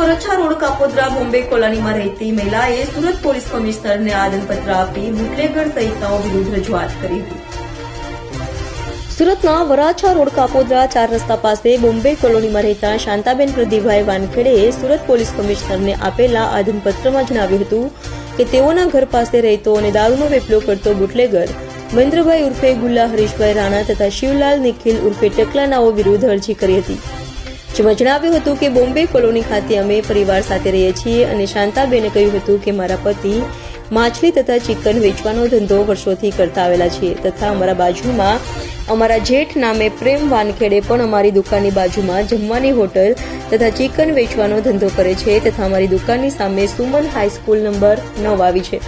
વરછા road Kapodra Bombay કોલોનીમાં રહેતી મહિલાએ સુરત પોલીસ કમિશનરને આદનપત્ર આપી બુટલેગર સહિતનાઓ વિરુદ્ધ રજૂઆત કરી હતી. સુરતના વરાછા રોડ કાપોદ્રા ચાર રસ્તા પાસે બોમ્બે કોલોનીમાં રહેતા શાંતાબેન પ્રદીપભાઈ વાનખેડેએ સુરત પોલીસ કમિશનરને આપેલા આદનપત્રમાં જણાવ્યું હતું કે તેઓના ઘર પાસે રહેતો અને દારૂનો વેપલો કરતો બુટલેગર, મહેન્દ્રભાઈ ઉર્ફે ગુલ્લા હરીશભાઈ રાણા તથા શિવલાલ નિખિલ ઉર્ફે ટકલાનાઓ વિરુદ્ધ અરજી કરી હતી. જેમાં જણાવ્યું હતું કે બોમ્બે કોલોની ખાતે અમે પરિવાર સાથે રહીએ છીએ અને શાંતાબેને કહ્યું હતું કે મારા પતિ માછલી તથા ચિકન વેચવાનો ધંધો વર્ષોથી કરતા આવેલા છીએ તથા અમારા બાજુમાં અમારા જેઠ નામે પ્રેમ વાનખેડે પણ અમારી દુકાનની બાજુમાં જમવાની હોટલ તથા ચિકન વેચવાનો ધંધો કરે છે તથા અમારી દુકાનની સામે સુમન હાઈસ્કૂલ નંબર નવ આવી છે.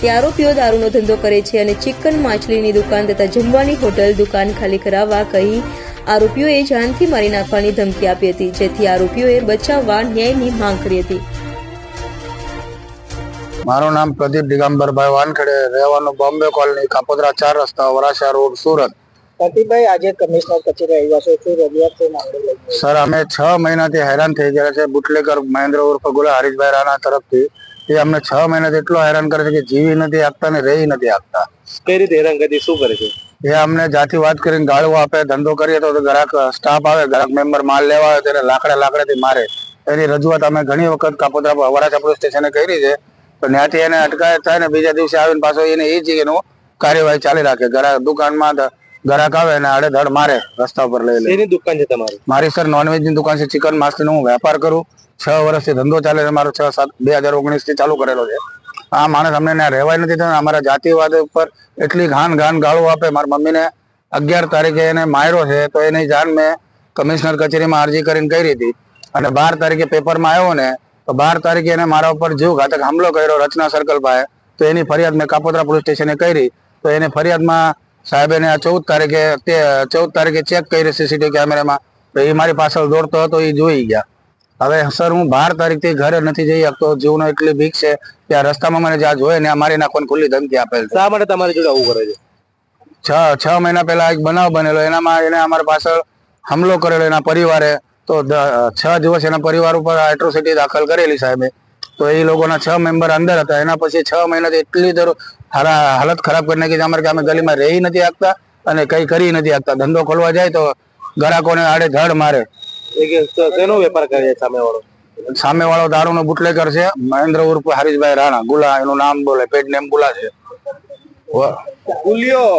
તે આરોપીઓ દારૂનો ધંધો કરે છે અને ચિકન માછલીની દુકાન તથા જમવાની હોટલ દુકાન ખાલી કરાવવા કહી આરોપીઓએ જાનથી મારી નાખવાની ધમકી આપી હતી જેથી આરોપીઓએ બચાવવા ન્યાયની માંગ કરી હતી. મારું નામ પ્રદીપ દિગંબરભાઈ વાનખેડે રહેવાનું બોમ્બે કોલોની કાપોદરા ચાર રસ્તા વરાછા રોડ સુરત. પ્રતિકભાઈ આજે કમિશનર કચેરી આવ્યા છો શું રજૂઆત છે સર અમે છ મહિનાથી હેરાન થઈ ગયા છે બુટલેકર મહેન્દ્ર ઉર્ફ ગુલા હરીશભાઈ રાણા તરફથી. એ અમને છ મહિનાથી એટલો હેરાન કરે છે કે જીવી નથી આપતા ને રહી નથી આપતા. કઈ રીતે હેરાનગતિ શું કરે છે? એ અમને જાતિ વાત કરીને ગાળો આપે ધંધો કરીએ તો ગ્રાહક સ્ટાફ આવે ગ્રાહક મેમ્બર માલ લેવા આવે તેને લાકડા લાકડાથી મારે. એની રજૂઆત અમે ઘણી વખત કાપોદ્રા વરાછા પોલીસ સ્ટેશને કરી છે. તો ત્યાંથી એને અટકાયત થાય ને બીજા દિવસે આવીને પાછો એને એ જ એનું કાર્યવાહી ચાલી રાખે. ગ્રાહક દુકાનમાં ગ્રાહક આવે ને આડેધડ મારે રસ્તા ઉપર લઈ લે. દુકાન છે તમારી? મારી સર નોનવેજની દુકાન છે ચિકન માછલીનો હું વેપાર કરું. છ વર્ષથી ધંધો ચાલે છે મારો છ સાત બે હજાર ઓગણીસથી ચાલુ કરેલો છે. આ માણસ અમને રહેવાય નથી થતું અમારા જાતિવાદ ઉપર એટલી ઘાન ઘાન ગાળો આપે. મારા મમ્મીને અગિયાર તારીખે એને માર્યો છે તો એની જાણ મેં કમિશનર કચેરીમાં અરજી કરીને કરી હતી. અને બાર તારીખે પેપરમાં આવ્યો ને, તો બાર તારીખે એને મારા ઉપર જીવ ઘાતક હુમલો કર્યો રચના સર્કલ પાસે. તો એની ફરિયાદ મેં કાપોદ્રા પોલીસ સ્ટેશને કરી. તો એને ફરિયાદમાં સાહેબ આ ચૌદ તારીખે તે ચૌદ તારીખે ચેક કરી સીસીટીવી કેમેરામાં તો એ મારી પાછળ દોડતો હતો, એ જોઈ ગયા. હવે સર હું બાર તારીખથી ઘરે નથી જઈ શકતો જીવનો એટલી બીક છે કે આ રસ્તામાં મને જ્યાં જોયે ને આ મારી નાખવાની ખુલ્લી ધમકી આપેલ છે. શા માટે તમારી જોડે આવું કરે છે? છ છ મહિના પહેલા એક બનાવ બનેલો એનામાં એને અમારા પાછળ હુમલો કરેલો એના પરિવારે. તો છ દિવસ એના પરિવાર ઉપર એટ્રોસિટી દાખલ કરેલી સાહેબે. તો એ લોકોના છ મેમ્બર અંદર હતા. એના પછી છ મહિનાથી એટલી દર હાલત ખરાબ કરી નાખી અમારે અમે ગલીમાં રહી નથી આપતા અને કંઈ કરી નથી આપતા ધંધો ખોલવા જાય તો ગ્રાહકોને આડે ધડ મારે. શેનો વેપાર કરે છે સામે વાળો સામે વાળો દારૂનો બુટલેકર છે મહેન્દ્ર ઉર્ફ હરીશભાઈ રાણા ગુલા એનું નામ બોલે પેડ નેમ ગુલા છે. ગુલિયો.